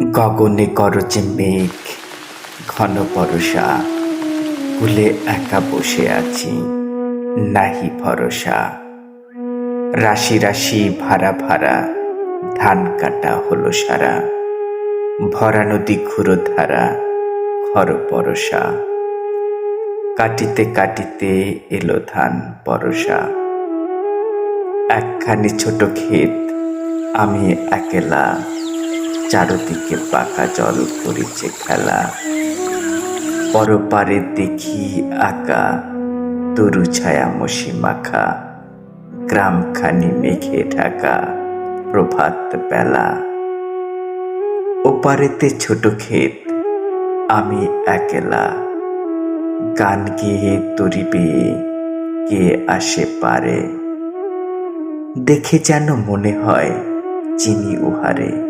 গগনে করচে মেঘ, ঘন বরষা কুলে একা বসে আছি, নাহি ভরসা। রাশি রাশি ভাড়া ভাড়া ধান কাটা হলো সারা। ভরা নদী ঘুরো ধারা খর পরশা। কাটিতে কাটিতে এলো ধান পরশা। একখানি ছোট ক্ষেত, আমি একেলা। চারদিকে পাকা জল করেছে খেলা। পরপারে দেখি আঁকা তরু ছায়া মশি মাখা। গ্রামখানি মেঘে ঢাকা প্রভাত বেলা। ওপারেতে ছোট ক্ষেত, আমি একেলা। গান গেয়ে তরিবে কে আসে পারে। দেখে যেন মনে হয় চিনি উহারে।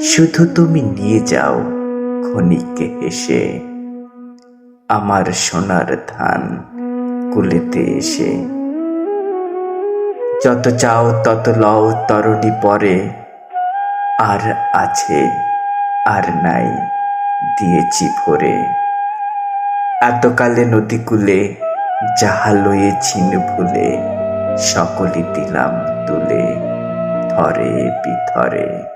শুধু তুমি নিয়ে যাও ক্ষণিককে হেসে। আমার সোনার ধান কুলেতে এসে। যত চাও তত লও তরণী পরে। আর আছে আর নাই দিয়েছি ভরে। এতকালে নদীকূলে যাহা লয়েছিন ভুলে সকলে দিলাম তুলে ধরে বিধরে।